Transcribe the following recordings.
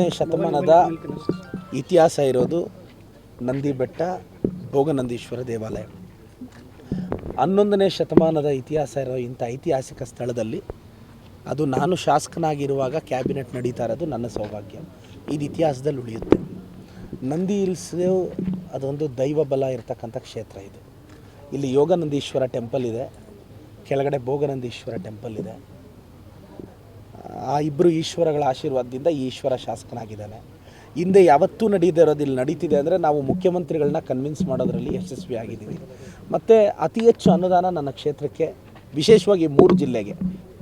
ಹನ್ನೊಂದನೇ ಶತಮಾನದ ಇತಿಹಾಸ ಇರೋದು ನಂದಿ ಬೆಟ್ಟ ಭೋಗನಂದೀಶ್ವರ ದೇವಾಲಯ. ಹನ್ನೊಂದನೇ ಶತಮಾನದ ಇತಿಹಾಸ ಇರೋ ಇಂಥ ಐತಿಹಾಸಿಕ ಸ್ಥಳದಲ್ಲಿ ಅದು ನಾನು ಶಾಸಕನಾಗಿರುವಾಗ ಕ್ಯಾಬಿನೆಟ್ ನಡೀತಾ ಇರೋದು ನನ್ನ ಸೌಭಾಗ್ಯ. ಇದು ಇತಿಹಾಸದಲ್ಲಿ ಉಳಿಯುತ್ತೆ. ನಂದಿ ಹಿಲ್ಸ್ ಅದೊಂದು ದೈವ ಬಲ ಇರತಕ್ಕಂಥ ಕ್ಷೇತ್ರ ಇದು. ಇಲ್ಲಿ ಯೋಗನಂದೀಶ್ವರ ಟೆಂಪಲ್ ಇದೆ. ಕೆಳಗಡೆ ಭೋಗನಂದೀಶ್ವರ ಟೆಂಪಲ್ ಇದೆ. ಆ ಇಬ್ಬರು ಈಶ್ವರಗಳ ಆಶೀರ್ವಾದದಿಂದ ಈಶ್ವರ ಶಾಸಕನಾಗಿದ್ದಾನೆ. ಹಿಂದೆ ಯಾವತ್ತೂ ನಡೀದೇ ಇರೋದು ಇಲ್ಲಿ ನಡೀತಿದೆ ಅಂದರೆ ನಾವು ಮುಖ್ಯಮಂತ್ರಿಗಳನ್ನ ಕನ್ವಿನ್ಸ್ ಮಾಡೋದರಲ್ಲಿ ಯಶಸ್ವಿ ಆಗಿದ್ದೀವಿ. ಮತ್ತು ಅತಿ ಹೆಚ್ಚು ಅನುದಾನ ನನ್ನ ಕ್ಷೇತ್ರಕ್ಕೆ ವಿಶೇಷವಾಗಿ ಮೂರು ಜಿಲ್ಲೆಗೆ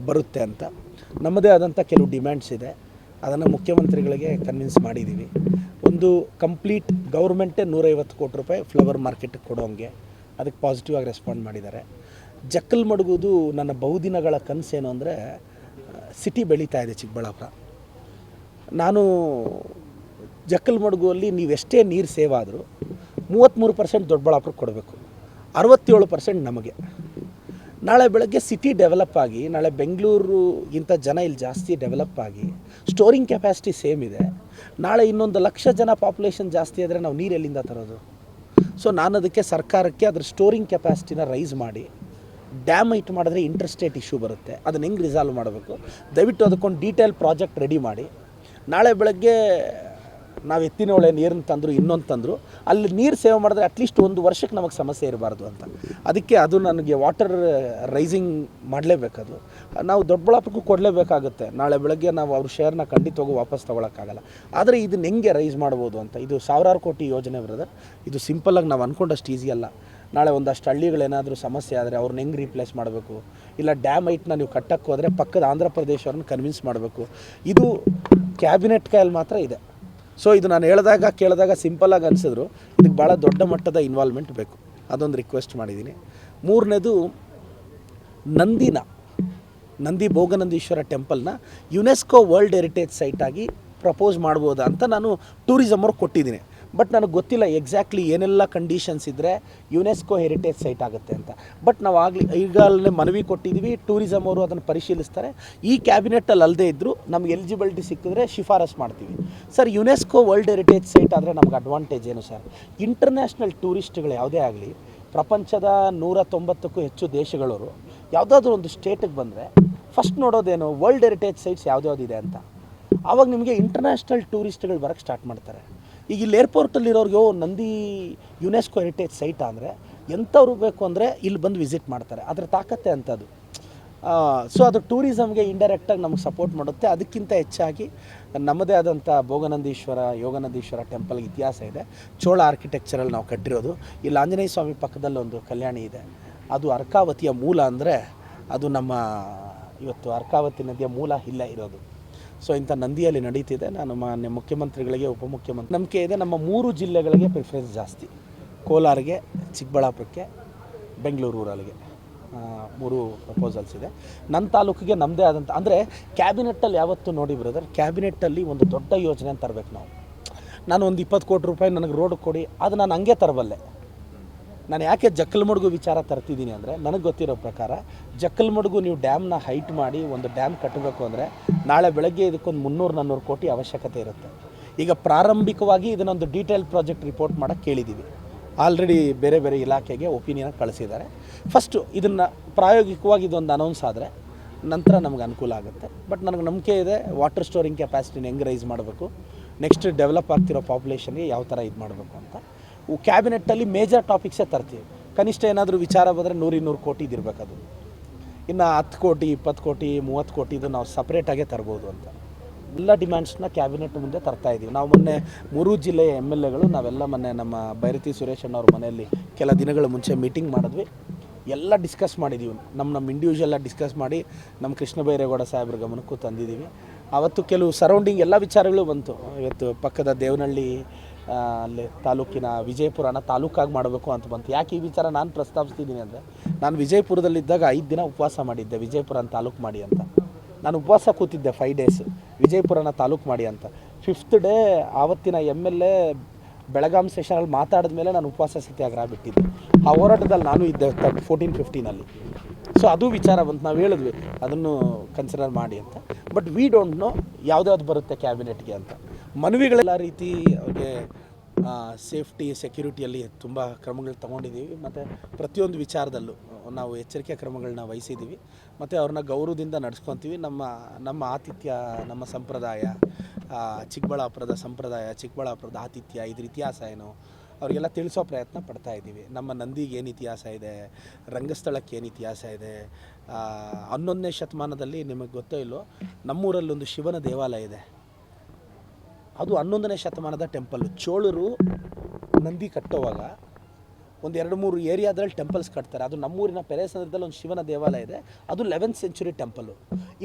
ಬರುತ್ತೆ ಅಂತ. ನಮ್ಮದೇ ಆದಂಥ ಕೆಲವು ಡಿಮ್ಯಾಂಡ್ಸ್ ಇದೆ. ಅದನ್ನು ಮುಖ್ಯಮಂತ್ರಿಗಳಿಗೆ ಕನ್ವಿನ್ಸ್ ಮಾಡಿದ್ದೀವಿ. ಒಂದು ಕಂಪ್ಲೀಟ್ ಗೌರ್ಮೆಂಟೇ ನೂರೈವತ್ತು ಕೋಟಿ ರೂಪಾಯಿ ಫ್ಲವರ್ ಮಾರ್ಕೆಟ್ಗೆ ಕೊಡೋಂಗೆ ಅದಕ್ಕೆ ಪಾಸಿಟಿವ್ ಆಗಿ ರೆಸ್ಪಾಂಡ್ ಮಾಡಿದ್ದಾರೆ. ಜಕ್ಕಲ್ ಮಡಗೋದು ನನ್ನ ಬಹುದಿನಗಳ ಕನಸೇನು ಅಂದರೆ ಸಿಟಿ ಬೆಳೀತಾ ಇದೆ ಚಿಕ್ಕಬಳ್ಳಾಪುರ. ನಾನು ಜಕ್ಕಲ್ ಮಡಗುವಲ್ಲಿ ನೀವೆಷ್ಟೇ ನೀರು ಸೇವ್ ಆದರೂ ಮೂವತ್ತ್ಮೂರು ಪರ್ಸೆಂಟ್ ದೊಡ್ಡಬಳ್ಳಾಪುರಕ್ಕೆ ಕೊಡಬೇಕು. ಅರವತ್ತೇಳು ಪರ್ಸೆಂಟ್ ನಮಗೆ. ನಾಳೆ ಬೆಳಗ್ಗೆ ಸಿಟಿ ಡೆವಲಪ್ ಆಗಿ, ನಾಳೆ ಇಂಥ ಜನ ಇಲ್ಲಿ ಜಾಸ್ತಿ ಡೆವಲಪ್ ಆಗಿ, ಸ್ಟೋರಿಂಗ್ ಕೆಪಾಸಿಟಿ ಸೇಮ್ ಇದೆ. ನಾಳೆ ಇನ್ನೊಂದು ಲಕ್ಷ ಜನ ಪಾಪ್ಯುಲೇಷನ್ ಜಾಸ್ತಿ ಆದರೆ ನಾವು ನೀರು ಎಲ್ಲಿಂದ ತರೋದು? ಸೊ ನಾನು ಅದಕ್ಕೆ ಸರ್ಕಾರಕ್ಕೆ ಅದ್ರ ಸ್ಟೋರಿಂಗ್ ಕೆಪಾಸಿಟಿನ ರೈಸ್ ಮಾಡಿ ಡ್ಯಾಮ್ ಮಾಡಿದ್ರೆ ಇಂಟರ್ಸ್ಟೇಟ್ ಇಶ್ಯೂ ಬರುತ್ತೆ. ಅದನ್ನು ಹೆಂಗೆ ರಿಸಾಲ್ವ್ ಮಾಡಬೇಕು? ದಯವಿಟ್ಟು ಅದಕ್ಕೊಂದು ಡೀಟೇಲ್ ಪ್ರಾಜೆಕ್ಟ್ ರೆಡಿ ಮಾಡಿ. ನಾಳೆ ಬೆಳಗ್ಗೆ ನಾವು ಎತ್ತಿನ ಒಳೆ ನೀರನ್ನು ತಂದರು, ಇನ್ನೊಂದು ತಂದರು. ಅಲ್ಲಿ ನೀರು ಸೇವ್ ಮಾಡಿದ್ರೆ ಅಟ್ಲೀಸ್ಟ್ ಒಂದು ವರ್ಷಕ್ಕೆ ನಮಗೆ ಸಮಸ್ಯೆ ಇರಬಾರ್ದು ಅಂತ. ಅದಕ್ಕೆ ಅದು ನನಗೆ ವಾಟರ್ ರೈಸಿಂಗ್ ಮಾಡಲೇಬೇಕದು. ನಾವು ದೊಡ್ಡಬಳ್ಳಾಪುರಕ್ಕೂ ಕೊಡಲೇಬೇಕಾಗುತ್ತೆ. ನಾಳೆ ಬೆಳಗ್ಗೆ ನಾವು ಅವ್ರ ಶೇರ್ನ ಖಂಡಿತವಾಗೂ ವಾಪಸ್ ತೊಗೊಳಕ್ಕಾಗಲ್ಲ. ಆದರೆ ಇದನ್ನ ಹೆಂಗೆ ರೈಸ್ ಮಾಡ್ಬೋದು ಅಂತ? ಇದು ಸಾವಿರಾರು ಕೋಟಿ ಯೋಜನೆ ಬ್ರದರ್ ಇದು ಸಿಂಪಲ್ಲಾಗಿ ನಾವು ಅಂದ್ಕೊಂಡಷ್ಟು ಈಸಿ ಅಲ್ಲ. ನಾಳೆ ಒಂದಷ್ಟು ಹಳ್ಳಿಗಳೇನಾದರೂ ಸಮಸ್ಯೆ ಆದರೆ ಅವ್ರನ್ನ ಹೆಂಗೆ ರೀಪ್ಲೇಸ್ ಮಾಡಬೇಕು? ಇಲ್ಲ ಡ್ಯಾಮ್ ಐಟ್ನ ನೀವು ಕಟ್ಟಕ್ಕೆ ಹೋದರೆ ಪಕ್ಕದ ಆಂಧ್ರ ಪ್ರದೇಶವ್ರನ್ನ ಕನ್ವಿನ್ಸ್ ಮಾಡಬೇಕು. ಇದು ಕ್ಯಾಬಿನೆಟ್ ಕೈಯಲ್ಲಿ ಮಾತ್ರ ಇದೆ. ಸೊ ಇದು ನಾನು ಹೇಳಿದಾಗ, ಕೇಳಿದಾಗ ಸಿಂಪಲಾಗಿ ಅನಿಸಿದ್ರು. ಇದಕ್ಕೆ ಭಾಳ ದೊಡ್ಡ ಮಟ್ಟದ ಇನ್ವಾಲ್ವ್ಮೆಂಟ್ ಬೇಕು. ಅದೊಂದು ರಿಕ್ವೆಸ್ಟ್ ಮಾಡಿದ್ದೀನಿ ಮೂರನೇದು, ನಂದಿನ, ನಂದಿ ಭೋಗನಂದೀಶ್ವರ ಟೆಂಪಲ್ನ ಯುನೆಸ್ಕೋ ವರ್ಲ್ಡ್ ಹೆರಿಟೇಜ್ ಸೈಟಾಗಿ ಪ್ರಪೋಸ್ ಮಾಡ್ಬೋದಾ ಅಂತ ನಾನು ಟೂರಿಸಮ್ ಅವ್ರಿಗೆ ಕೊಟ್ಟಿದ್ದೀನಿ ಬಟ್ ನನಗೆ ಗೊತ್ತಿಲ್ಲ ಎಕ್ಸಾಕ್ಟ್ಲಿ ಏನೆಲ್ಲ ಕಂಡೀಷನ್ಸ್ ಇದ್ದರೆ ಯುನೆಸ್ಕೋ ಹೆರಿಟೇಜ್ ಸೈಟ್ ಆಗುತ್ತೆ ಅಂತ. ಬಟ್ ನಾವು ಆಗಲಿ ಈಗಾಗಲೇ ಮನವಿ ಕೊಟ್ಟಿದ್ದೀವಿ ಟೂರಿಸಮ್ ಅವರು ಅದನ್ನು ಪರಿಶೀಲಿಸ್ತಾರೆ. ಈ ಕ್ಯಾಬಿನೆಟ್ಟಲ್ಲಿ ಅಲ್ಲದೆ ಇದ್ದರೂ ನಮ್ಗೆ ಎಲಿಜಿಬಿಲಿಟಿ ಸಿಕ್ಕಿದ್ರೆ ಶಿಫಾರಸ್ ಮಾಡ್ತೀವಿ. Sir UNESCO world heritage site ಆದರೆ ನಮ್ಗೆ ಅಡ್ವಾಂಟೇಜ್ ಏನು ಸರ್ ಇಂಟರ್ನ್ಯಾಷನಲ್ ಟೂರಿಸ್ಟ್ಗಳು ಯಾವುದೇ ಆಗಲಿ, ಪ್ರಪಂಚದ ನೂರ ತೊಂಬತ್ತಕ್ಕೂ ಹೆಚ್ಚು ದೇಶಗಳವರು, ಯಾವುದಾದ್ರೂ ಒಂದು ಸ್ಟೇಟಿಗೆ ಬಂದರೆ ಫಸ್ಟ್ ನೋಡೋದೇನು ವರ್ಲ್ಡ್ ಹೆರಿಟೇಜ್ ಸೈಟ್ಸ್ ಯಾವ್ದ್ಯಾವ್ದಿದೆ ಅಂತ. ಆವಾಗ ನಿಮಗೆ ಇಂಟರ್ನ್ಯಾಷನಲ್ ಟೂರಿಸ್ಟ್ಗಳು ಬರೋಕ್ಕೆ ಸ್ಟಾರ್ಟ್ ಮಾಡ್ತಾರೆ. ಈಗ ಇಲ್ಲಿ ಏರ್ಪೋರ್ಟಲ್ಲಿರೋರಿಗೆ ಓ, ನಂದಿ ಯುನೆಸ್ಕೋ ಹೆರಿಟೇಜ್ ಸೈಟ್ ಅಂದರೆ ಎಂಥವ್ರು ಬೇಕು ಅಂದರೆ ಇಲ್ಲಿ ಬಂದು ವಿಸಿಟ್ ಮಾಡ್ತಾರೆ. ಅದರ ತಾಕತ್ತೆ ಅಂಥದ್ದು. ಸೊ ಅದು ಟೂರಿಸಮ್ಗೆ ಇಂಡೈರೆಕ್ಟಾಗಿ ನಮಗೆ ಸಪೋರ್ಟ್ ಮಾಡುತ್ತೆ. ಅದಕ್ಕಿಂತ ಹೆಚ್ಚಾಗಿ ನಮ್ಮದೇ ಆದಂಥ ಭೋಗನಂದೀಶ್ವರ, ಯೋಗನಂದೀಶ್ವರ ಟೆಂಪಲ್ಗೆ ಇತಿಹಾಸ ಇದೆ. ಚೋಳ ಆರ್ಕಿಟೆಕ್ಚರಲ್ಲಿ ನಾವು ಕಟ್ಟಿರೋದು. ಇಲ್ಲಿ ಆಂಜನೇಯ ಸ್ವಾಮಿ ಪಕ್ಕದಲ್ಲಿ ಒಂದು ಕಲ್ಯಾಣಿ ಇದೆ. ಅದು ಅರ್ಕಾವತಿಯ ಮೂಲ ಅಂದರೆ ಅದು ನಮ್ಮ ಇವತ್ತು ಅರ್ಕಾವತಿ ನದಿಯ ಮೂಲ ಇಲ್ಲೇ ಇರೋದು. ಸೊ ಇಂಥ ನಂದಿಯಲ್ಲಿ ನಡೀತಿದೆ. ನಾನು ಮಾನ್ಯ ಮುಖ್ಯಮಂತ್ರಿಗಳಿಗೆ, ಉಪಮುಖ್ಯಮಂತ್ರಿ ನಂಬಿಕೆ ಇದೆ. ನಮ್ಮ ಮೂರು ಜಿಲ್ಲೆಗಳಿಗೆ ಪ್ರಿಫರೆನ್ಸ್ ಜಾಸ್ತಿ. ಕೋಲಾರಿಗೆ, ಚಿಕ್ಕಬಳ್ಳಾಪುರಕ್ಕೆ, ಬೆಂಗಳೂರು ಊರಲ್ಲಿಗೆ. ಮೂರು ಪ್ರಪೋಸಲ್ಸ್ ಇದೆ. ನನ್ನ ತಾಲೂಕಿಗೆ ನಮ್ಮದೇ ಆದಂಥ ಅಂದರೆ ಕ್ಯಾಬಿನೆಟ್ಟಲ್ಲಿ ಯಾವತ್ತೂ ನೋಡಿ ಬ್ರದರ್ ಕ್ಯಾಬಿನೆಟ್ಟಲ್ಲಿ ಒಂದು ದೊಡ್ಡ ಯೋಜನೆ ಅಂತ ತರಬೇಕು ನಾವು. ನಾನು ಒಂದು ಇಪ್ಪತ್ತು ಕೋಟಿ ರೂಪಾಯಿ ನನಗೆ ರೋಡ್ ಕೊಡಿ, ಅದು ನಾನು ಹಂಗೆ ತರಬಲ್ಲೆ ನಾನು ಯಾಕೆ ಜಕ್ಕಲ್ಮಡುಗು ವಿಚಾರ ತರ್ತಿದ್ದೀನಿ ಅಂದರೆ ನನಗೆ ಗೊತ್ತಿರೋ ಪ್ರಕಾರ ಜಕ್ಕಲ್ಮಡುಗು ನೀವು ಡ್ಯಾಮ್ನ ಹೈಟ್ ಮಾಡಿ ಒಂದು ಡ್ಯಾಮ್ ಕಟ್ಟಬೇಕು ಅಂದರೆ ನಾಳೆ ಬೆಳಗ್ಗೆ ಇದಕ್ಕೊಂದು ಮುನ್ನೂರು ನಾನ್ನೂರು ಕೋಟಿ ಅವಶ್ಯಕತೆ ಇರುತ್ತೆ. ಈಗ ಪ್ರಾರಂಭಿಕವಾಗಿ ಇದನ್ನೊಂದು ಡೀಟೇಲ್ ಪ್ರಾಜೆಕ್ಟ್ ರಿಪೋರ್ಟ್ ಮಾಡೋಕ್ಕೆ ಕೇಳಿದ್ದೀವಿ ಆಲ್ರೆಡಿ ಬೇರೆ ಬೇರೆ ಇಲಾಖೆಗೆ ಒಪಿನಿಯನ್ ಕಳಿಸಿದ್ದಾರೆ. ಫಸ್ಟು ಇದನ್ನು ಪ್ರಾಯೋಗಿಕವಾಗಿ ಇದೊಂದು ಅನೌನ್ಸ್ ಆದರೆ ನಂತರ ನಮ್ಗೆ ಅನುಕೂಲ ಆಗುತ್ತೆ. ಬಟ್ ನನಗೆ ನಂಬಿಕೆ ಇದೆ ವಾಟರ್ ಸ್ಟೋರಿಂಗ್ ಕೆಪಾಸಿಟಿನ ಹೆಂಗೆ ರೈಸ್ ಮಾಡಬೇಕು ನೆಕ್ಸ್ಟ್ ಡೆವಲಪ್ ಆಗ್ತಿರೋ ಪಾಪ್ಯುಲೇಷನ್ಗೆ ಯಾವ ಥರ ಇದು ಮಾಡಬೇಕು ಅಂತ. ಕ್ಯಾಬಿನೆಟ್ಟಲ್ಲಿ ಮೇಜರ್ ಟಾಪಿಕ್ಸೇ ತರ್ತೀವಿ. ಕನಿಷ್ಠ ಏನಾದರೂ ವಿಚಾರ ಬಂದರೆ ನೂರಿನ್ನೂರು ಕೋಟಿ ಇದಿರಬೇಕು ಅದು. ಇನ್ನು ಹತ್ತು ಕೋಟಿ, ಇಪ್ಪತ್ತು ಕೋಟಿ, ಮೂವತ್ತು ಕೋಟಿದು ನಾವು ಸಪ್ರೇಟಾಗೆ ತರ್ಬೋದು ಅಂತ. ಎಲ್ಲ ಡಿಮ್ಯಾಂಡ್ಸ್ನ ಕ್ಯಾಬಿನೆಟ್ ಮುಂದೆ ತರ್ತಾ ಇದ್ದೀವಿ ನಾವು ಮೊನ್ನೆ ಮೂರು ಜಿಲ್ಲೆಯ ಎಂ ಎಲ್ ಎಗಳು ನಾವೆಲ್ಲ ಮೊನ್ನೆ ನಮ್ಮ ಭೈರತಿ ಸುರೇಶ್ ಅಣ್ಣವ್ರ ಮನೆಯಲ್ಲಿ ಕೆಲ ದಿನಗಳ ಮುಂಚೆ ಮೀಟಿಂಗ್ ಮಾಡಿದ್ವಿ. ಎಲ್ಲ ಡಿಸ್ಕಸ್ ಮಾಡಿದ್ದೀವಿ ನಮ್ಮ ನಮ್ಮ ಇಂಡಿವಿಜುವಲ್ಲ ಡಿಸ್ಕಸ್ ಮಾಡಿ ನಮ್ಮ ಕೃಷ್ಣ ಬೈರೇಗೌಡ ಸಾಹೇಬ್ರ ಗಮನಕ್ಕೂ ತಂದಿದ್ದೀವಿ ಅವತ್ತು ಕೆಲವು ಸರೌಂಡಿಂಗ್ ಎಲ್ಲ ವಿಚಾರಗಳು ಬಂತು. ಇವತ್ತು ಪಕ್ಕದ ದೇವನಹಳ್ಳಿ ಅಲ್ಲಿ ತಾಲೂಕಿನ ವಿಜಯಪುರನ ತಾಲೂಕಾಗಿ ಮಾಡಬೇಕು ಅಂತ ಬಂತು. ಯಾಕೆ ಈ ವಿಚಾರ ನಾನು ಪ್ರಸ್ತಾಪಿಸ್ತಿದ್ದೀನಿ ಅಂದರೆ, ನಾನು ವಿಜಯಪುರದಲ್ಲಿದ್ದಾಗ ಐದು ದಿನ ಉಪವಾಸ ಮಾಡಿದ್ದೆ, ವಿಜಯಪುರನ ತಾಲೂಕು ಮಾಡಿ ಅಂತ. ನಾನು ಉಪವಾಸ ಕೂತಿದ್ದೆ ಫೈವ್ ಡೇಸ್ ವಿಜಯಪುರನ ತಾಲೂಕು ಮಾಡಿ ಅಂತ. ಫಿಫ್ತ್ ಡೇ ಆವತ್ತಿನ ಎಂ ಎಲ್ ಎ ಬೆಳಗಾಂ ಸೆಷನಲ್ಲಿ ಮಾತಾಡಿದ ಮೇಲೆ ನಾನು ಉಪವಾಸ ಸತ್ಯಾಗ್ರಹ ಬಿಟ್ಟಿದ್ದೆ ಆ ಹೋರಾಟದಲ್ಲಿ ನಾನು ಇದ್ದೆ ಫೋರ್ಟೀನ್ ಫಿಫ್ಟೀನಲ್ಲಿ ಸೊ ಅದು ವಿಚಾರ ಬಂತು. ನಾವು ಹೇಳಿದ್ವಿ, ಅದನ್ನು ಕನ್ಸಿಡರ್ ಮಾಡಿ ಅಂತ. ಬಟ್ ವಿ ಡೋಂಟ್ ನೋ ಯಾವ್ದು ಬರುತ್ತೆ ಕ್ಯಾಬಿನೆಟ್ಗೆ ಅಂತ. ಮನವಿಗಳೆಲ್ಲ ರೀತಿ ಅವ್ರಿಗೆ ಸೇಫ್ಟಿ ಸೆಕ್ಯೂರಿಟಿಯಲ್ಲಿ ತುಂಬ ಕ್ರಮಗಳು ತಗೊಂಡಿದ್ದೀವಿ. ಮತ್ತು ಪ್ರತಿಯೊಂದು ವಿಚಾರದಲ್ಲೂ ನಾವು ಎಚ್ಚರಿಕೆ ಕ್ರಮಗಳನ್ನ ವಹಿಸಿದ್ದೀವಿ. ಮತ್ತು ಅವ್ರನ್ನ ಗೌರವದಿಂದ ನಡೆಸ್ಕೊತೀವಿ. ನಮ್ಮ ನಮ್ಮ ಆತಿಥ್ಯ, ನಮ್ಮ ಸಂಪ್ರದಾಯ ಚಿಕ್ಕಬಳ್ಳಾಪುರದ ಸಂಪ್ರದಾಯ, ಚಿಕ್ಕಬಳ್ಳಾಪುರದ ಆತಿಥ್ಯ, ಇದ್ರ ಇತಿಹಾಸ ಏನು, ಅವರಿಗೆಲ್ಲ ತಿಳಿಸೋ ಪ್ರಯತ್ನ ಪಡ್ತಾ ಇದ್ದೀವಿ. ನಮ್ಮ ನಂದಿಗೆ ಏನು ಇತಿಹಾಸ ಇದೆ, ರಂಗಸ್ಥಳಕ್ಕೆ ಏನು ಇತಿಹಾಸ ಇದೆ ಹನ್ನೊಂದನೇ ಶತಮಾನದಲ್ಲಿ ನಿಮಗೆ ಗೊತ್ತೋ ಇಲ್ಲೋ ನಮ್ಮೂರಲ್ಲೊಂದು ಶಿವನ ದೇವಾಲಯ ಇದೆ. ಅದು ಹನ್ನೊಂದನೇ ಶತಮಾನದ ಟೆಂಪಲ್. ಚೋಳರು ನಂದಿ ಕಟ್ಟೋವಾಗ ಒಂದು ಎರಡು ಮೂರು ಏರಿಯಾದಲ್ಲಿ ಟೆಂಪಲ್ಸ್ ಕಟ್ತಾರೆ. ಅದು ನಮ್ಮೂರಿನ ಪೆರೇಸಂದ್ರದಲ್ಲಿ ಒಂದು ಶಿವನ ದೇವಾಲಯ ಇದೆ. ಅದು ಲೆವೆಂತ್ ಸೆಂಚುರಿ ಟೆಂಪಲ್ಲು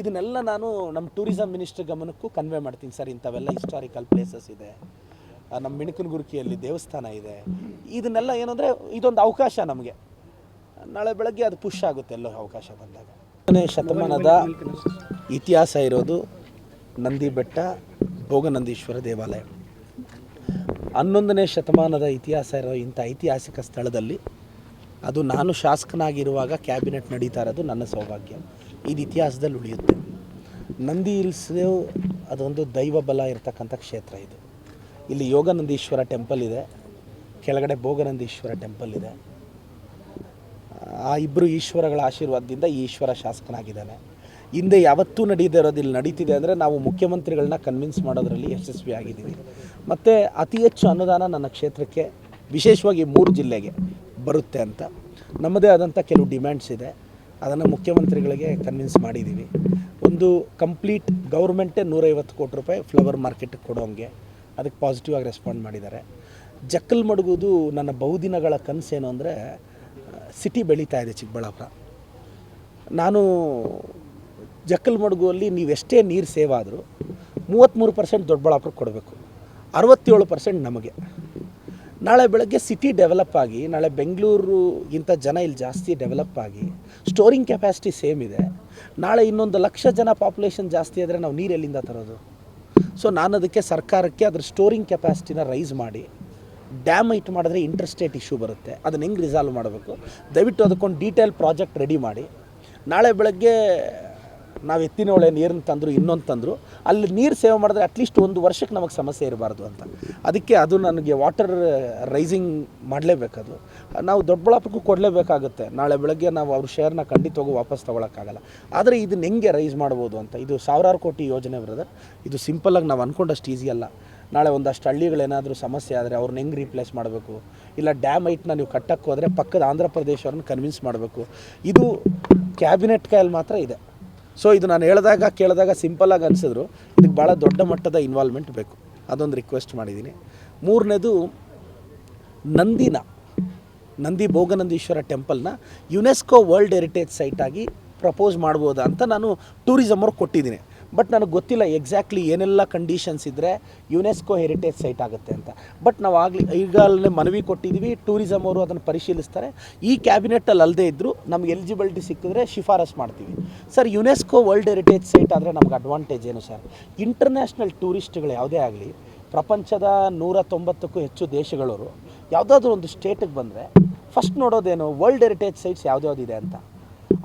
ಇದನ್ನೆಲ್ಲ ನಾನು ನಮ್ಮ ಟೂರಿಸಂ ಮಿನಿಸ್ಟರ್ ಗಮನಕ್ಕೂ ಕನ್ವೆ ಮಾಡ್ತೀನಿ ಸರ್. ಇಂಥವೆಲ್ಲ ಹಿಸ್ಟಾರಿಕಲ್ ಪ್ಲೇಸಸ್ ಇದೆ. ನಮ್ಮ ಮಿಣಕನಗುರ್ಕಿಯಲ್ಲಿ ದೇವಸ್ಥಾನ ಇದೆ. ಇದನ್ನೆಲ್ಲ ಏನಂದರೆ ಇದೊಂದು ಅವಕಾಶ ನಮಗೆ. ನಾಳೆ ಬೆಳಗ್ಗೆ ಅದು ಪುಷ್ ಆಗುತ್ತೆ ಎಲ್ಲೋ ಅವಕಾಶ ಬಂದಾಗ. ಶತಮಾನದ ಇತಿಹಾಸ ಇರೋದು ನಂದಿ ಬೆಟ್ಟ ಭೋಗನಂದೀಶ್ವರ ದೇವಾಲಯ. ಹನ್ನೊಂದನೇ ಶತಮಾನದ ಇತಿಹಾಸ ಇರೋ ಇಂಥ ಐತಿಹಾಸಿಕ ಸ್ಥಳದಲ್ಲಿ ಅದು ನಾನು ಶಾಸಕನಾಗಿರುವಾಗ ಕ್ಯಾಬಿನೆಟ್ ನಡೀತಾ ಇರೋದು ನನ್ನ ಸೌಭಾಗ್ಯ. ಇದು ಇತಿಹಾಸದಲ್ಲಿ ಉಳಿಯುತ್ತೆ. ನಂದಿ ಹಿಲ್ಸ್ ಅದೊಂದು ದೈವ ಬಲ ಇರತಕ್ಕಂಥ ಕ್ಷೇತ್ರ ಇದು. ಇಲ್ಲಿ ಯೋಗನಂದೀಶ್ವರ ಟೆಂಪಲ್ ಇದೆ. ಕೆಳಗಡೆ ಭೋಗನಂದೀಶ್ವರ ಟೆಂಪಲ್ ಇದೆ. ಆ ಇಬ್ಬರು ಈಶ್ವರಗಳ ಆಶೀರ್ವಾದದಿಂದ ಈಶ್ವರ ಶಾಸಕನಾಗಿದ್ದಾನೆ. ಹಿಂದೆ ಯಾವತ್ತೂ ನಡೀದೇ ಇರೋದು ಇಲ್ಲಿ ನಡೀತಿದೆ ಅಂದರೆ ನಾವು ಮುಖ್ಯಮಂತ್ರಿಗಳನ್ನ ಕನ್ವಿನ್ಸ್ ಮಾಡೋದರಲ್ಲಿ ಯಶಸ್ವಿ ಆಗಿದ್ದೀವಿ ಮತ್ತು ಅತಿ ಹೆಚ್ಚು ಅನುದಾನ ನನ್ನ ಕ್ಷೇತ್ರಕ್ಕೆ ವಿಶೇಷವಾಗಿ ಮೂರು ಜಿಲ್ಲೆಗೆ ಬರುತ್ತೆ ಅಂತ. ನಮ್ಮದೇ ಆದಂಥ ಕೆಲವು ಡಿಮ್ಯಾಂಡ್ಸ್ ಇದೆ. ಅದನ್ನು ಮುಖ್ಯಮಂತ್ರಿಗಳಿಗೆ ಕನ್ವಿನ್ಸ್ ಮಾಡಿದ್ದೀವಿ. ಒಂದು ಕಂಪ್ಲೀಟ್ ಗೌರ್ಮೆಂಟೇ ನೂರೈವತ್ತು ಕೋಟಿ ರೂಪಾಯಿ ಫ್ಲವರ್ ಮಾರ್ಕೆಟ್ಗೆ ಕೊಡೋಂಗೆ ಅದಕ್ಕೆ ಪಾಸಿಟಿವ್ ಆಗಿ ರೆಸ್ಪಾಂಡ್ ಮಾಡಿದ್ದಾರೆ. ಜಕ್ಕಲ್ ಮಡಗೋದು ನನ್ನ ಬಹುದಿನಗಳ ಕನಸೇನು ಅಂದರೆ ಸಿಟಿ ಬೆಳೀತಾ ಇದೆ ಚಿಕ್ಕಬಳ್ಳಾಪುರ. ನಾನು ಜಕ್ಕಲ್ ಮಡಗುವಲ್ಲಿ ನೀವೆಷ್ಟೇ ನೀರು ಸೇವ್ ಆದರೂ ಮೂವತ್ತ್ಮೂರು ಪರ್ಸೆಂಟ್ ದೊಡ್ಡಬಳ್ಳಾಪುರಕ್ಕೆ ಕೊಡಬೇಕು. ಅರವತ್ತೇಳು ಪರ್ಸೆಂಟ್ ನಮಗೆ. ನಾಳೆ ಬೆಳಗ್ಗೆ ಸಿಟಿ ಡೆವಲಪ್ ಆಗಿ, ನಾಳೆ ಬೆಂಗಳೂರು ಇಂಥ ಜನ ಇಲ್ಲಿ ಜಾಸ್ತಿ ಡೆವಲಪ್ ಆಗಿ ಸ್ಟೋರಿಂಗ್ ಕೆಪಾಸಿಟಿ ಸೇಮ್ ಇದೆ. ನಾಳೆ ಇನ್ನೊಂದು ಲಕ್ಷ ಜನ ಪಾಪ್ಯುಲೇಷನ್ ಜಾಸ್ತಿ ಆದರೆ ನಾವು ನೀರು ಎಲ್ಲಿಂದ ತರೋದು? ಸೊ ನಾನು ಅದಕ್ಕೆ ಸರ್ಕಾರಕ್ಕೆ ಅದ್ರ ಸ್ಟೋರಿಂಗ್ ಕೆಪಾಸಿಟಿನ ರೈಸ್ ಮಾಡಿ ಡ್ಯಾಮ್ ಇಟ್ ಮಾಡಿದ್ರೆ ಇಂಟರ್ಸ್ಟೇಟ್ ಇಶ್ಯೂ ಬರುತ್ತೆ. ಅದನ್ನು ಹೆಂಗೆ ರಿಸಾಲ್ವ್ ಮಾಡಬೇಕು? ದಯವಿಟ್ಟು ಅದಕ್ಕೊಂದು ಡೀಟೇಲ್ ಪ್ರಾಜೆಕ್ಟ್ ರೆಡಿ ಮಾಡಿ. ನಾಳೆ ಬೆಳಗ್ಗೆ ನಾವು ಎತ್ತಿನ ಒಳೆ ನೀರನ್ನು ತಂದರು, ಇನ್ನೊಂದು ತಂದರು, ಅಲ್ಲಿ ನೀರು ಸೇವೆ ಮಾಡಿದ್ರೆ ಅಟ್ಲೀಸ್ಟ್ ಒಂದು ವರ್ಷಕ್ಕೆ ನಮಗೆ ಸಮಸ್ಯೆ ಇರಬಾರ್ದು ಅಂತ. ಅದಕ್ಕೆ ಅದು ನನಗೆ ವಾಟರ್ ರೈಸಿಂಗ್ ಮಾಡಲೇಬೇಕದು. ನಾವು ದೊಡ್ಡಬಳ್ಳಾಪುರಕ್ಕೂ ಕೊಡಲೇಬೇಕಾಗುತ್ತೆ. ನಾಳೆ ಬೆಳಗ್ಗೆ ನಾವು ಅವ್ರ ಶೇರ್ನ ಖಂಡಿತವಾಗೂ ವಾಪಸ್ ತೊಗೊಳಕ್ಕಾಗಲ್ಲ. ಆದರೆ ಇದನ್ನ ಹೆಂಗೆ ರೈಸ್ ಮಾಡ್ಬೋದು ಅಂತ, ಇದು ಸಾವಿರಾರು ಕೋಟಿ ಯೋಜನೆ ಬ್ರದರ್ ಇದು ಸಿಂಪಲ್ಲಾಗಿ ನಾವು ಅಂದ್ಕೊಂಡಷ್ಟು ಈಸಿ ಅಲ್ಲ. ನಾಳೆ ಒಂದಷ್ಟು ಹಳ್ಳಿಗಳೇನಾದರೂ ಸಮಸ್ಯೆ ಆದರೆ ಅವ್ರನ್ನ ಹೆಂಗೆ ರೀಪ್ಲೇಸ್ ಮಾಡಬೇಕು? ಇಲ್ಲ ಡ್ಯಾಮ್ ಐಟ್ನ ನೀವು ಕಟ್ಟಕ್ಕೆ ಹೋದರೆ ಪಕ್ಕದ ಆಂಧ್ರ ಪ್ರದೇಶವ್ರನ್ನ ಕನ್ವಿನ್ಸ್ ಮಾಡಬೇಕು. ಇದು ಕ್ಯಾಬಿನೆಟ್ ಕೈಯಲ್ಲಿ ಮಾತ್ರ ಇದೆ. ಸೊ ಇದು ನಾನು ಹೇಳಿದಾಗ, ಕೇಳಿದಾಗ ಸಿಂಪಲಾಗಿ ಅನಿಸಿದ್ರು. ಇದಕ್ಕೆ ಭಾಳ ದೊಡ್ಡ ಮಟ್ಟದ ಇನ್ವಾಲ್ವ್ಮೆಂಟ್ ಬೇಕು. ಅದೊಂದು ರಿಕ್ವೆಸ್ಟ್ ಮಾಡಿದ್ದೀನಿ. ಮೂರನೇದು, ನಂದಿನ, ನಂದಿ ಭೋಗನಂದೀಶ್ವರ ಟೆಂಪಲ್ನ ಯುನೆಸ್ಕೋ ವರ್ಲ್ಡ್ ಹೆರಿಟೇಜ್ ಸೈಟಾಗಿ ಪ್ರಪೋಸ್ ಮಾಡ್ಬೋದಾ ಅಂತ ನಾನು ಟೂರಿಸಮ್ ಅವ್ರಿಗೆ ಕೊಟ್ಟಿದ್ದೀನಿ. ಬಟ್ ನನಗೆ ಗೊತ್ತಿಲ್ಲ ಎಕ್ಸಾಕ್ಟ್ಲಿ ಏನೆಲ್ಲ ಕಂಡೀಷನ್ಸ್ ಇದ್ದರೆ ಯುನೆಸ್ಕೋ ಹೆರಿಟೇಜ್ ಸೈಟ್ ಆಗುತ್ತೆ ಅಂತ. ಬಟ್ ನಾವು ಆಗಲಿ ಈಗಾಗಲೇ ಮನವಿ ಕೊಟ್ಟಿದ್ದೀವಿ ಟೂರಿಸಮ್ ಅವರು ಅದನ್ನು ಪರಿಶೀಲಿಸ್ತಾರೆ. ಈ ಕ್ಯಾಬಿನೆಟ್ಟಲ್ಲಿ ಅಲ್ಲದೆ ಇದ್ದರೂ ನಮ್ಗೆ ಎಲಿಜಿಬಿಲಿಟಿ ಸಿಕ್ಕಿದ್ರೆ ಶಿಫಾರಸ್ ಮಾಡ್ತೀವಿ. Sir UNESCO world heritage site ಆದರೆ ನಮ್ಗೆ ಅಡ್ವಾಂಟೇಜ್ ಏನು ಸರ್ ಇಂಟರ್ನ್ಯಾಷನಲ್ ಟೂರಿಸ್ಟ್ಗಳು ಯಾವುದೇ ಆಗಲಿ, ಪ್ರಪಂಚದ ನೂರ ತೊಂಬತ್ತಕ್ಕೂ ಹೆಚ್ಚು ದೇಶಗಳವರು, ಯಾವುದಾದ್ರೂ ಒಂದು ಸ್ಟೇಟಿಗೆ ಬಂದರೆ ಫಸ್ಟ್ ನೋಡೋದೇನು ವರ್ಲ್ಡ್ ಹೆರಿಟೇಜ್ ಸೈಟ್ಸ್ ಯಾವ್ದ್ಯಾವ್ದಿದೆ ಅಂತ.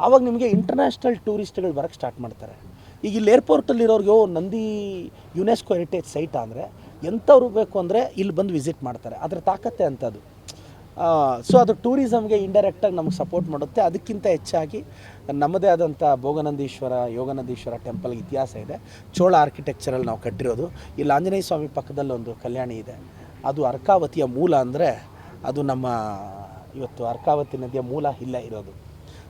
ಆವಾಗ ನಿಮಗೆ ಇಂಟರ್ನ್ಯಾಷನಲ್ ಟೂರಿಸ್ಟ್ಗಳು ಬರೋಕ್ಕೆ ಸ್ಟಾರ್ಟ್ ಮಾಡ್ತಾರೆ. ಈಗ ಇಲ್ಲಿ ಏರ್ಪೋರ್ಟಲ್ಲಿರೋರಿಗೆ ಓ ನಂದಿ ಯುನೆಸ್ಕೋ ಹೆರಿಟೇಜ್ ಸೈಟ್ ಅಂದರೆ ಎಂಥವ್ರು ಬೇಕು ಅಂದರೆ ಇಲ್ಲಿ ಬಂದು ವಿಸಿಟ್ ಮಾಡ್ತಾರೆ. ಅದರ ತಾಕತ್ತೆ ಅಂಥದ್ದು. ಸೊ ಅದು ಟೂರಿಸಮ್ಗೆ ಇಂಡೈರೆಕ್ಟಾಗಿ ನಮಗೆ ಸಪೋರ್ಟ್ ಮಾಡುತ್ತೆ. ಅದಕ್ಕಿಂತ ಹೆಚ್ಚಾಗಿ ನಮ್ಮದೇ ಆದಂಥ ಭೋಗನಂದೀಶ್ವರ, ಯೋಗನಂದೀಶ್ವರ ಟೆಂಪಲ್ ಇತಿಹಾಸ ಇದೆ. ಚೋಳ ಆರ್ಕಿಟೆಕ್ಚರಲ್ಲಿ ನಾವು ಕಟ್ಟಿರೋದು. ಇಲ್ಲಿ ಆಂಜನೇಯ ಸ್ವಾಮಿ ಪಕ್ಕದಲ್ಲಿ ಒಂದು ಕಲ್ಯಾಣಿ ಇದೆ. ಅದು ಅರ್ಕಾವತಿಯ ಮೂಲ ಅಂದರೆ ಅದು ನಮ್ಮ ಇವತ್ತು ಅರ್ಕಾವತಿ ನದಿಯ ಮೂಲ ಇಲ್ಲೇ ಇರೋದು.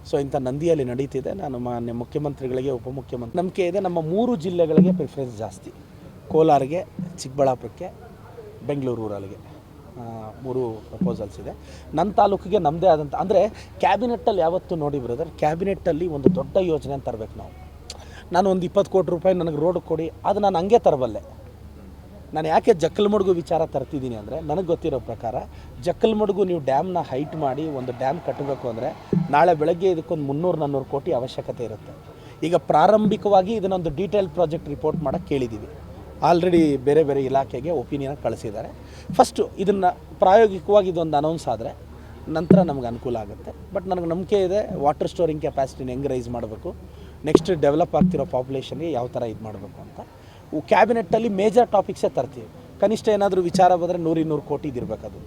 ಸೊ ಇಂಥ ನಂದಿಯಲ್ಲಿ ನಡೀತಿದೆ. ನಾನು ಮಾನ್ಯ ಮುಖ್ಯಮಂತ್ರಿಗಳಿಗೆ, ಉಪಮುಖ್ಯಮಂತ್ರಿ ನಂಬಿಕೆ ಇದೆ. ನಮ್ಮ ಮೂರು ಜಿಲ್ಲೆಗಳಿಗೆ ಪ್ರಿಫರೆನ್ಸ್ ಜಾಸ್ತಿ. ಕೋಲಾರಿಗೆ, ಚಿಕ್ಕಬಳ್ಳಾಪುರಕ್ಕೆ, ಬೆಂಗಳೂರು ರೂರಲ್ಗೆ ಮೂರು ಪ್ರಪೋಸಲ್ಸ್ ಇದೆ. ನನ್ನ ತಾಲೂಕಿಗೆ ನಮ್ಮದೇ ಆದಂಥ ಅಂದರೆ ಕ್ಯಾಬಿನೆಟ್ಟಲ್ಲಿ ಯಾವತ್ತೂ ನೋಡಿ ಬ್ರದರ್ ಕ್ಯಾಬಿನೆಟ್ಟಲ್ಲಿ ಒಂದು ದೊಡ್ಡ ಯೋಜನೆ ತರಬೇಕು ನಾವು. ನಾನು ಒಂದು ಇಪ್ಪತ್ತು ಕೋಟಿ ರೂಪಾಯಿ ನನಗೆ ರೋಡ್ ಕೊಡಿ, ಅದು ನಾನು ಹಂಗೆ ತರಬಲ್ಲೆ ನಾನು ಯಾಕೆ ಜಕ್ಕಲ್ಮಡ್ಗು ವಿಚಾರ ತರ್ತಿದ್ದೀನಿ ಅಂದರೆ ನನಗೆ ಗೊತ್ತಿರೋ ಪ್ರಕಾರ ಜಕ್ಕಲ್ಮಡ್ಗು ನೀವು ಡ್ಯಾಮ್ನ ಹೈಟ್ ಮಾಡಿ ಒಂದು ಡ್ಯಾಮ್ ಕಟ್ಟಬೇಕು ಅಂದರೆ ನಾಳೆ ಬೆಳಗ್ಗೆ ಇದಕ್ಕೊಂದು ಮುನ್ನೂರು ನಾನ್ನೂರು ಕೋಟಿ ಅವಶ್ಯಕತೆ ಇರುತ್ತೆ. ಈಗ ಪ್ರಾರಂಭಿಕವಾಗಿ ಇದನ್ನೊಂದು ಡೀಟೇಲ್ ಪ್ರಾಜೆಕ್ಟ್ ರಿಪೋರ್ಟ್ ಮಾಡೋಕ್ಕೆ ಕೇಳಿದ್ದೀವಿ ಆಲ್ರೆಡಿ ಬೇರೆ ಬೇರೆ ಇಲಾಖೆಗೆ ಒಪಿನಿಯನ್ ಕಳಿಸಿದ್ದಾರೆ. ಫಸ್ಟು ಇದನ್ನು ಪ್ರಾಯೋಗಿಕವಾಗಿ ಇದೊಂದು ಅನೌನ್ಸ್ ಆದರೆ ನಂತರ ನಮ್ಗೆ ಅನುಕೂಲ ಆಗುತ್ತೆ. ಬಟ್ ನನಗೆ ನಂಬಿಕೆ ಇದೆ ವಾಟರ್ ಸ್ಟೋರಿಂಗ್ ಕೆಪಾಸಿಟಿನ ಹೆಂಗೆ ರೈಸ್ ಮಾಡಬೇಕು ನೆಕ್ಸ್ಟ್ ಡೆವಲಪ್ ಆಗ್ತಿರೋ ಪಾಪ್ಯುಲೇಷನ್ಗೆ ಯಾವ ಥರ ಇದು ಮಾಡಬೇಕು ಅಂತ. ಕ್ಯಾಬಿನೆಟ್ಟಲ್ಲಿ ಮೇಜರ್ ಟಾಪಿಕ್ಸೇ ತರ್ತೀವಿ. ಕನಿಷ್ಠ ಏನಾದರೂ ವಿಚಾರ ಬಂದರೆ ನೂರಿನ್ನೂರು ಕೋಟಿ ಇದಿರಬೇಕು ಅದು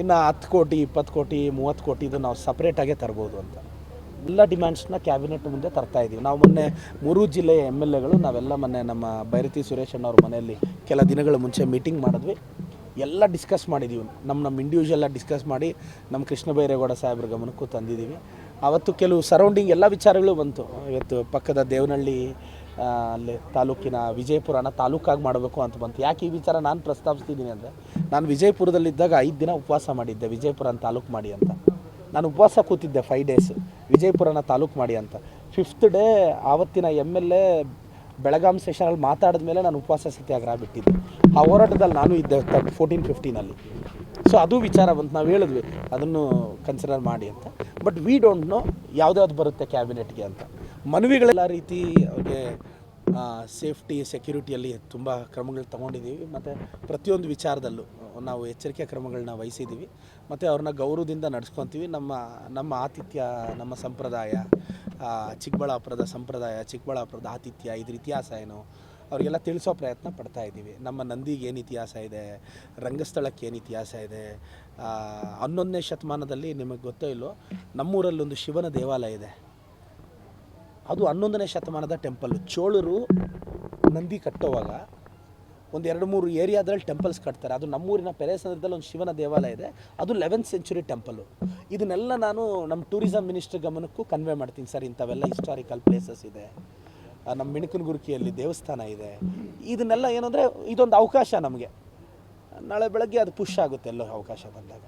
ಇನ್ನು ಹತ್ತು ಕೋಟಿ, ಇಪ್ಪತ್ತು ಕೋಟಿ, ಮೂವತ್ತು ಕೋಟಿದು ನಾವು ಸಪ್ರೇಟಾಗೇ ತರ್ಬೋದು ಅಂತ. ಎಲ್ಲ ಡಿಮ್ಯಾಂಡ್ಸ್ನ ಕ್ಯಾಬಿನೆಟ್ ಮುಂದೆ ತರ್ತಾ ಇದ್ದೀವಿ ನಾವು ಮೊನ್ನೆ ಮೂರು ಜಿಲ್ಲೆಯ ಎಂ ಎಲ್ ಎಗಳು ನಾವೆಲ್ಲ ಮೊನ್ನೆ ನಮ್ಮ ಭೈರತಿ ಸುರೇಶ್ ಅಣ್ಣವ್ರ ಮನೆಯಲ್ಲಿ ಕೆಲ ದಿನಗಳ ಮುಂಚೆ ಮೀಟಿಂಗ್ ಮಾಡಿದ್ವಿ. ಎಲ್ಲ ಡಿಸ್ಕಸ್ ಮಾಡಿದ್ದೀವಿ ನಮ್ಮ ನಮ್ಮ ಇಂಡಿವಿಜುವಲ್ಲ ಡಿಸ್ಕಸ್ ಮಾಡಿ ನಮ್ಮ ಕೃಷ್ಣ ಬೈರೇಗೌಡ ಸಾಹೇಬ್ರ ಗಮನಕ್ಕೂ ತಂದಿದ್ದೀವಿ ಆವತ್ತು ಕೆಲವು ಸರೌಂಡಿಂಗ್ ಎಲ್ಲ ವಿಚಾರಗಳು ಬಂತು. ಇವತ್ತು ಪಕ್ಕದ ದೇವನಹಳ್ಳಿ ಅಲ್ಲಿ ತಾಲೂಕಿನ ವಿಜಯಪುರನ ತಾಲೂಕಾಗಿ ಮಾಡಬೇಕು ಅಂತ ಬಂತು. ಯಾಕೆ ಈ ವಿಚಾರ ನಾನು ಪ್ರಸ್ತಾಪಿಸ್ತಿದ್ದೀನಿ ಅಂದರೆ, ನಾನು ವಿಜಯಪುರದಲ್ಲಿದ್ದಾಗ ಐದು ದಿನ ಉಪವಾಸ ಮಾಡಿದ್ದೆ, ವಿಜಯಪುರನ ತಾಲೂಕು ಮಾಡಿ ಅಂತ. ನಾನು ಉಪವಾಸ ಕೂತಿದ್ದೆ ಫೈವ್ ಡೇಸ್ ವಿಜಯಪುರನ ತಾಲೂಕು ಮಾಡಿ ಅಂತ. ಫಿಫ್ತ್ ಡೇ ಆವತ್ತಿನ ಎಂ ಎಲ್ ಎ ಬೆಳಗಾಂ ಸೆಷನಲ್ಲಿ ಮಾತಾಡಿದ ಮೇಲೆ ನಾನು ಉಪವಾಸ ಸತ್ಯಾಗ್ರಹ ಬಿಟ್ಟಿದ್ದೆ ಆ ಹೋರಾಟದಲ್ಲಿ ನಾನು ಇದ್ದೆ ಫೋರ್ಟೀನ್ ಫಿಫ್ಟೀನಲ್ಲಿ ಸೊ ಅದು ವಿಚಾರ ಬಂತು. ನಾವು ಹೇಳಿದ್ವಿ, ಅದನ್ನು ಕನ್ಸಿಡರ್ ಮಾಡಿ ಅಂತ. ಬಟ್ ವಿ ಡೋಂಟ್ ನೋ ಯಾವ್ದು ಬರುತ್ತೆ ಕ್ಯಾಬಿನೆಟ್ಗೆ ಅಂತ. ಮನವಿಗಳೆಲ್ಲ ರೀತಿ ಅವ್ರಿಗೆ ಸೇಫ್ಟಿ ಸೆಕ್ಯೂರಿಟಿಯಲ್ಲಿ ತುಂಬ ಕ್ರಮಗಳು ತಗೊಂಡಿದ್ದೀವಿ. ಮತ್ತು ಪ್ರತಿಯೊಂದು ವಿಚಾರದಲ್ಲೂ ನಾವು ಎಚ್ಚರಿಕೆ ಕ್ರಮಗಳನ್ನ ವಹಿಸಿದ್ದೀವಿ. ಮತ್ತು ಅವ್ರನ್ನ ಗೌರವದಿಂದ ನಡೆಸ್ಕೊತೀವಿ. ನಮ್ಮ ನಮ್ಮ ಆತಿಥ್ಯ, ನಮ್ಮ ಸಂಪ್ರದಾಯ ಚಿಕ್ಕಬಳ್ಳಾಪುರದ ಸಂಪ್ರದಾಯ, ಚಿಕ್ಕಬಳ್ಳಾಪುರದ ಆತಿಥ್ಯ, ಇದ್ರ ಇತಿಹಾಸ ಏನು, ಅವರಿಗೆಲ್ಲ ತಿಳಿಸೋ ಪ್ರಯತ್ನ ಪಡ್ತಾ ಇದ್ದೀವಿ. ನಮ್ಮ ನಂದಿಗೆ ಏನು ಇತಿಹಾಸ ಇದೆ, ರಂಗಸ್ಥಳಕ್ಕೆ ಏನು ಇತಿಹಾಸ ಇದೆ ಹನ್ನೊಂದನೇ ಶತಮಾನದಲ್ಲಿ ನಿಮಗೆ ಗೊತ್ತೋ ಇಲ್ಲೋ ನಮ್ಮೂರಲ್ಲೊಂದು ಶಿವನ ದೇವಾಲಯ ಇದೆ. ಅದು ಹನ್ನೊಂದನೇ ಶತಮಾನದ ಟೆಂಪಲ್ಲು ಚೋಳರು ನಂದಿ ಕಟ್ಟೋವಾಗ ಒಂದು ಎರಡು ಮೂರು ಏರಿಯಾದಲ್ಲಿ ಟೆಂಪಲ್ಸ್ ಕಟ್ತಾರೆ. ಅದು ನಮ್ಮೂರಿನ ಪೆರೇಸಂದ್ರದಲ್ಲಿ ಒಂದು ಶಿವನ ದೇವಾಲಯ ಇದೆ. ಅದು ಲೆವೆಂತ್ ಸೆಂಚುರಿ ಟೆಂಪಲ್ಲು ಇದನ್ನೆಲ್ಲ ನಾನು ನಮ್ಮ ಟೂರಿಸಂ ಮಿನಿಸ್ಟರ್ ಗಮನಕ್ಕೂ ಕನ್ವೆ ಮಾಡ್ತೀನಿ ಸರ್. ಇಂಥವೆಲ್ಲ ಹಿಸ್ಟಾರಿಕಲ್ ಪ್ಲೇಸಸ್ ಇದೆ. ನಮ್ಮ ಮಿಣಕನಗುರ್ಕಿಯಲ್ಲಿ ದೇವಸ್ಥಾನ ಇದೆ. ಇದನ್ನೆಲ್ಲ ಏನಂದರೆ ಇದೊಂದು ಅವಕಾಶ ನಮಗೆ. ನಾಳೆ ಬೆಳಗ್ಗೆ ಅದು ಪುಷ್ ಆಗುತ್ತೆ ಎಲ್ಲೋ ಅವಕಾಶ ಬಂದಾಗ.